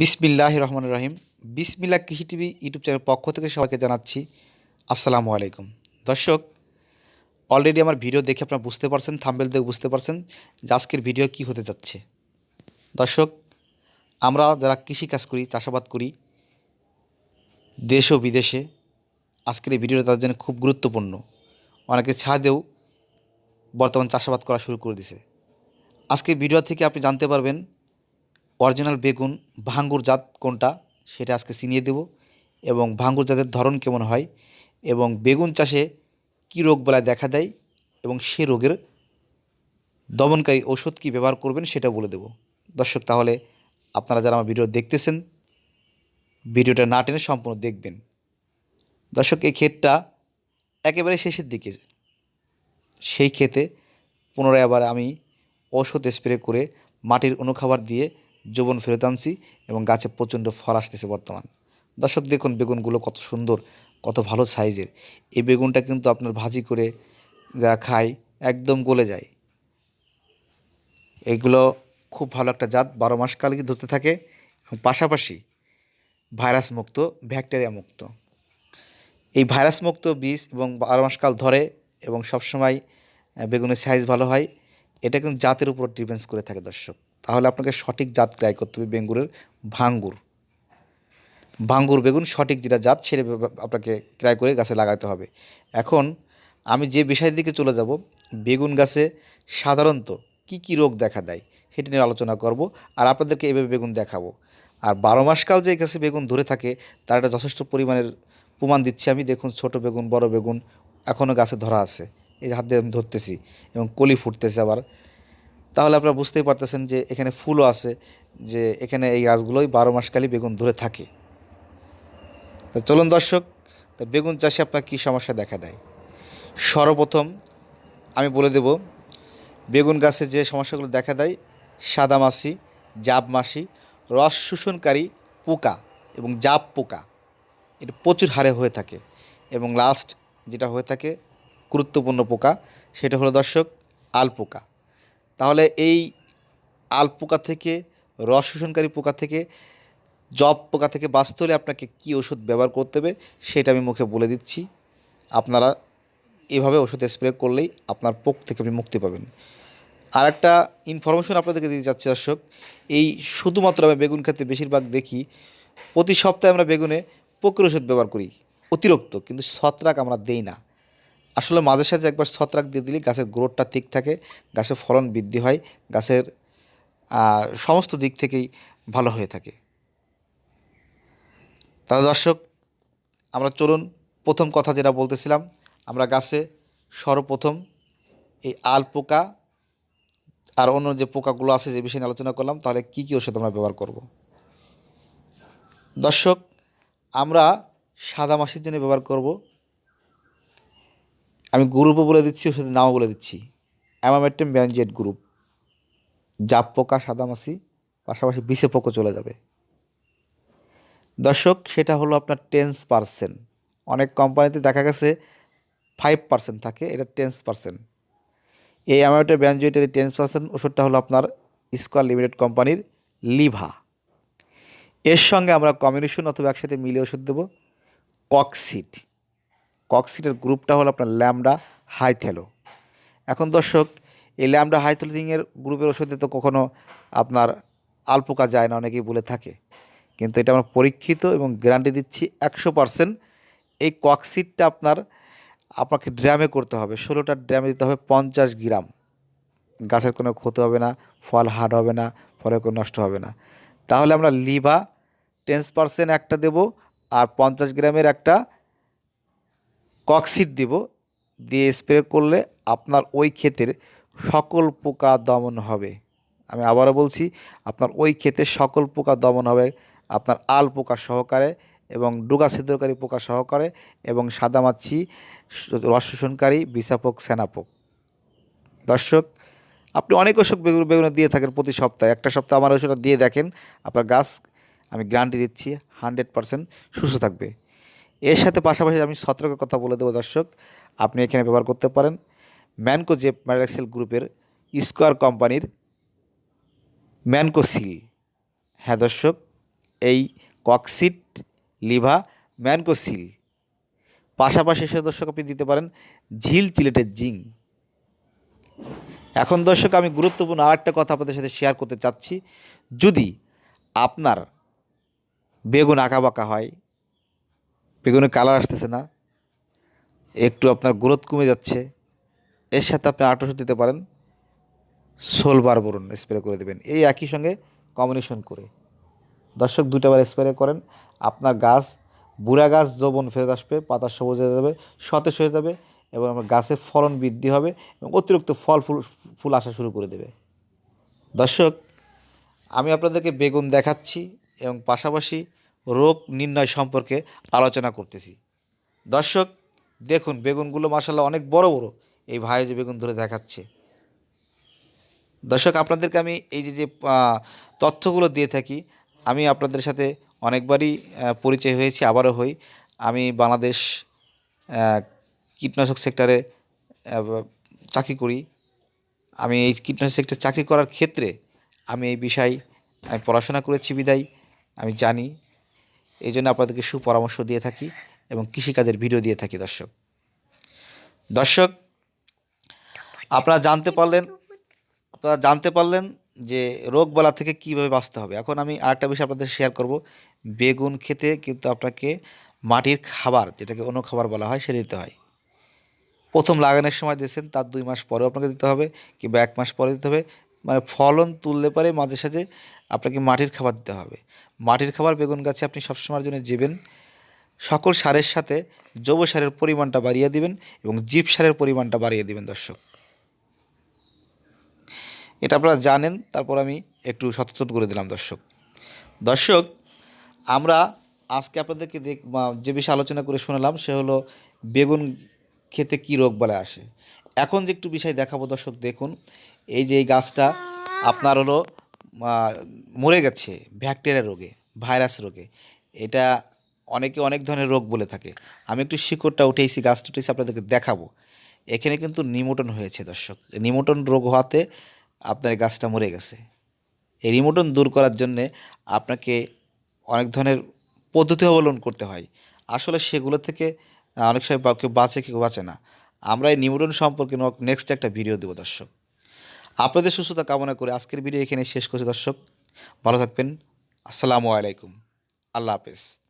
বিসমিল্লাহ রহমান রহিম। বিসমিল্লা কৃষি TV YouTube চ্যানেলের পক্ষ থেকে সবাইকে জানাচ্ছি আসসালামু আলাইকুম। দর্শক অলরেডি আমার ভিডিও দেখে আপনারা বুঝতে পারছেন থাম্বেল দেখে বুঝতে পারছেন যে আজকের ভিডিও কী হতে যাচ্ছে। দর্শক, আমরা যারা কৃষি কাজ করি, চাষাবাদ করি, দেশ ও বিদেশে, আজকের এই ভিডিওটা তাদের জন্য খুব গুরুত্বপূর্ণ। অনেকে ছাদেও বর্তমান চাষাবাদ করা শুরু করে দিছে আজকের ভিডিও থেকে আপনি জানতে পারবেন অরিজিনাল বেগুন ভাঙ্গুর জাত কোনটা সেটা আজকে চিনিয়ে দেব এবং ভাঙ্গুর জাতের ধরন কেমন হয় এবং বেগুন চাষে কী রোগ বেলায় দেখা দেয় এবং সে রোগের দমনকারী ওষুধ কী ব্যবহার করবেন সেটা বলে দেব। দর্শক, তাহলে আপনারা যারা আমার ভিডিও দেখতেছেন, ভিডিওটা না টেনে সম্পূর্ণ দেখবেন। দর্শক, এই ক্ষেতটা একেবারে শেষের দিকে। সেই ক্ষেতে পুনরায় আবার আমি ওষুধ স্প্রে করে মাটির অনুখাবার দিয়ে যৌবন ফেরত আনছি এবং গাছে প্রচণ্ড ফল আসতেছে বর্তমান। দর্শক, দেখুন বেগুনগুলো কত সুন্দর, কত ভালো সাইজের। এই বেগুনটা কিন্তু আপনার ভাজি করে যারা খায় একদম গলে যায়। এইগুলো খুব ভালো একটা জাত, বারো মাস কাল ধরতে থাকে এবং পাশাপাশি ভাইরাস মুক্ত ব্যাকটেরিয়া মুক্ত এই ভাইরাস মুক্ত বীজ এবং বারো মাস কাল ধরে এবং সবসময় বেগুনের সাইজ ভালো হয়। এটা কিন্তু জাতের উপর ডিপেন্স করে থাকে দর্শক। তাহলে আপনাকে সঠিক জাত ক্রয় করতে হবে বেঙ্গুরের ভাঙ্গুর। ভাঙ্গুর বেগুন সঠিক যেটা জাত সেটা আপনাকে ক্রয় করে গাছে লাগাতে হবে। এখন আমি যে বিষয়ের দিকে চলে যাব, বেগুন গাছে সাধারণত কি কি রোগ দেখা দেয় সেটা নিয়ে আলোচনা করব আর আপনাদেরকে এভাবে বেগুন দেখাবো। আর বারো মাসকাল যে গাছে বেগুন ধরে থাকে, তার একটা যথেষ্ট পরিমাণের প্রমাণ দিচ্ছি আমি। দেখুন ছোট বেগুন, বড় বেগুন এখনও গাছে ধরা আছে। এই হাত দিয়ে ধরতেছি এবং কলি ফুটতেছে আবার। তাহলে আপনারা বুঝতেই পারতেছেন যে এখানে ফুলও আছে, যে এখানে এই গাছগুলোই বারো মাসকালই বেগুন ধরে থাকে। তো চলুন দর্শক, তো বেগুন চাষে আপনার কী সমস্যা দেখা দেয়? সর্বপ্রথম আমি বলে দেব, বেগুন গাছে যে সমস্যাগুলো দেখা দেয়, সাদামাছি, জাবমাছি, রস শোষণকারী পোকা এবং জাব পোকা এটা প্রচুর হারে হয়ে থাকে এবং লাস্ট যেটা হয়ে থাকে গুরুত্বপূর্ণ পোকা, সেটা হলো দর্শক আলপোকা। তাহলে এই আলপোকা থেকে, রস শোষণকারী পোকা থেকে, জব পোকা থেকে বাঁচতে হলে আপনাকে কী ওষুধ ব্যবহার করতে হবে, সেটা আমি মুখে বলে দিচ্ছি। আপনারা এভাবে ওষুধ স্প্রে করলেই আপনার পোক থেকে আপনি মুক্তি পাবেন। আর একটা ইনফরমেশন আপনাদেরকে দিতে চাচ্ছি দর্শক, এই শুধুমাত্র আমি বেগুন খেতে বেশিরভাগ দেখি, প্রতি সপ্তাহে আমরা বেগুনে পোকের ওষুধ ব্যবহার করি, অতিরিক্ত, কিন্তু ছত্রাক আমরা দেই না। আসলে মাঝে সাথে একবার ছত্রাক দিয়ে দিলে গাছের গ্রোথটা ঠিক থাকে, গাছের ফলন বৃদ্ধি হয়, গাছের সমস্ত দিক থেকেই ভালো হয়ে থাকে। তাহলে দর্শক, আমরা চলুন প্রথম কথা যেটা বলতেছিলাম, আমরা গাছে সর্বপ্রথম এই আল পোকা আর অন্য যে পোকাগুলো আছে যে বিষয়ে আলোচনা করলাম, তাহলে কী কী ওষুধ আমরা ব্যবহার করব? দর্শক, আমরা সাদা মাসির জন্য ব্যবহার করব আমি গ্রুপও বলে দিচ্ছি ওষুধের নামও বলে দিচ্ছি। Emamectin benzoate group. জাপ পোকা সাদামাছি পাশাপাশি বিষে পোকা চলে যাবে। দর্শক, সেটা হলো আপনার টেন্স পার্সেন্ট অনেক কোম্পানিতে দেখা গেছে ফাইভ পার্সেন্ট থাকে, এটা টেন্স পার্সেন্ট এই অ্যামাউন্টের ব্যানজয়েটের টেন্স পার্সেন্ট ওষুধটা হলো আপনার স্কোয়ার লিমিটেড কোম্পানির লিভা এর সঙ্গে আমরা কম্বিনেশন অথবা একসাথে মিলে ওষুধ দেবো। ককসিট ককসিটের গ্রুপটা হলো আপনার ল্যামডা হাইথেলো এখন দর্শক, এই ল্যামডা হাইথেলোজিংয়ের গ্রুপের ওষুধে তো কখনো আপনার আলপোকা যায় না, অনেকেই বলে থাকে। কিন্তু এটা আমরা পরীক্ষিত এবং গ্যারান্টি দিচ্ছি একশো পারসেন্ট এই ককসিটটা আপনার, আপনাকে ড্রামে করতে হবে। ষোলোটা ড্রামে দিতে হবে পঞ্চাশ গ্রাম। গাছের কোনো ক্ষতি হবে না, ফল হার্ড হবে না ফলে কোনো নষ্ট হবে না। তাহলে আমরা লিভা টেন্স পার্সেন্ট একটা দেব আর পঞ্চাশ গ্রামের একটা ককসিট দিব, দিয়ে স্প্রে করলে আপনার ওই ক্ষেতের সকল পোকা দমন হবে। আমি আবারও বলছি, আপনার ওই ক্ষেতে সকল পোকা দমন হবে, আপনার আল পোকা সহকারে এবং ডুগা ছিদ্রকারী পোকা সহকারে এবং সাদামাছি, রস শোষণকারী, বিষাপোক, সেনাপোক। দর্শক, আপনি অনেক ওষুধ বেগুন, বেগুনে দিয়ে থাকেন প্রতি সপ্তাহে। একটা সপ্তাহ আমার ওষুধটা দিয়ে দেখেন। আপনার গাছ, আমি গ্যারান্টি দিচ্ছি, হানড্রেড পারসেন্ট সুস্থ থাকবে। এর সাথে পাশাপাশি আমি সতর্কের কথা বলে দেবো দর্শক, আপনি এখানে ব্যবহার করতে পারেন। ম্যানকো জেপ ম্যারাক্সেল গ্রুপের স্কোয়ার কোম্পানির ম্যানকো সিল হ্যাঁ দর্শক, এই ককসিট লিভা ম্যানকোসিল পাশাপাশি সে দর্শক আপনি দিতে পারেন ঝিল চিলেটের জিং এখন দর্শক, আমি গুরুত্বপূর্ণ আরেকটা কথা আপনাদের সাথে শেয়ার করতে চাচ্ছি। যদি আপনার বেগুন আঁকাবাঁকা হয় বেগুনের কালার আসতেছে না। একটু আপনার গ্রোথ কমে যাচ্ছে। এর সাথে আপনি আট ওষুধ দিতে পারেন। সোলবার বরুন স্প্রে করে দেবেন। এই একই সঙ্গে কম্বিনেশন করে। দর্শক দুটাবার স্প্রে করেন। আপনার গাছ, বুড়া গাছ যৌবন ফেরত আসবে, পাতা সবুজ হয়ে যাবে, সতেজ হয়ে যাবে এবং আমার গাছের ফলন বৃদ্ধি হবে এবং অতিরিক্ত ফল, ফুল ফুল আসা শুরু করে দেবে। দর্শক, আমি আপনাদেরকে বেগুন দেখাচ্ছি এবং পাশাপাশি রোগ নির্ণয় সম্পর্কে আলোচনা করতেছি। দর্শক, দেখুন, বেগুনগুলো মাসাল্লাহ অনেক বড় বড়। এই ভাই যে বেগুন ধরে দেখাচ্ছে। দর্শক, আপনাদেরকে আমি এই যে যে তথ্যগুলো দিয়ে থাকি, আমি আপনাদের সাথে অনেকবারই পরিচয় হয়েছি, আবারও হই। আমি বাংলাদেশ কীটনাশক সেক্টরে চাকরি করি। আমি এই কীটনাশক সেক্টরে চাকরি করার ক্ষেত্রে আমি এই বিষয় আমি পড়াশোনা করেছি বিদায়। আমি জানি এই জন্য আপনাদেরকে সুপরামর্শ দিয়ে থাকি এবং কৃষিকাজের ভিডিও দিয়ে থাকি, দর্শক। দর্শক, আপনারা জানতে পারলেন, আপনারা জানতে পারলেন যে রোগবালা থেকে কীভাবে বাঁচতে হবে। এখন আমি আরেকটা বিষয় আপনাদের শেয়ার করব। বেগুন খেতে কিন্তু আপনাকে মাটির খাবার, যেটাকে অন্য খাবার বলা হয়, সেটা দিতে হয়। প্রথম লাগানোর সময় দিয়েছেন, তার দুই মাস পরেও আপনাকে দিতে হবে কিংবা এক মাস পরে দিতে হবে। মানে ফলন তুললে পারে মাঝে সাঝে আপনাকে মাটির খাবার দিতে হবে। মাটির খাবার, বেগুন গাছে আপনি সবসময়ের জন্য দেবেন সকল সারের সাথে জৈব সারের পরিমাণটা বাড়িয়ে দিবেন এবং জীব সারের পরিমাণটা বাড়িয়ে দিবেন দর্শক। এটা আপনারা জানেন, তারপর আমি একটু সচেতন করে দিলাম দর্শক। দর্শক, আমরা আজকে আপনাদেরকে দেখ যে বিষয়ে আলোচনা করে শোনালাম সে হলো বেগুন খেতে কী রোগ বলে আসে। এখন যে একটু বিষয় দেখাবো দর্শক, দেখুন এই যে এই গাছটা আপনার হলো মরে গেছে ব্যাকটেরিয়া রোগে ভাইরাস রোগে। এটা অনেকে অনেক ধরনের রোগ বলে থাকে। আমি একটু শিকড়টা উঠেছি গাছটা উঠেছি আপনাদেরকে দেখাবো। এখানে কিন্তু নিমোটন হয়েছে, দর্শক। নিমোটন রোগ হওয়াতে আপনার গাছটা মরে গেছে। এই রিমোটন দূর করার জন্যে আপনাকে অনেক ধরনের পদ্ধতি অবলম্বন করতে হয়। আসলে সেগুলো থেকে অনেক সময় কেউ বাঁচে কেউ বাঁচে না। আমরা এই নিমোটন সম্পর্কে নেক্সট একটা ভিডিও দেবো, দর্শক। আপনাদের সুস্থতা কামনা করে আজকের ভিডিও এখানে শেষ করছি দর্শক, ভালো থাকবেন, আসসালামু আলাইকুম, আল্লাহ হাফেজ।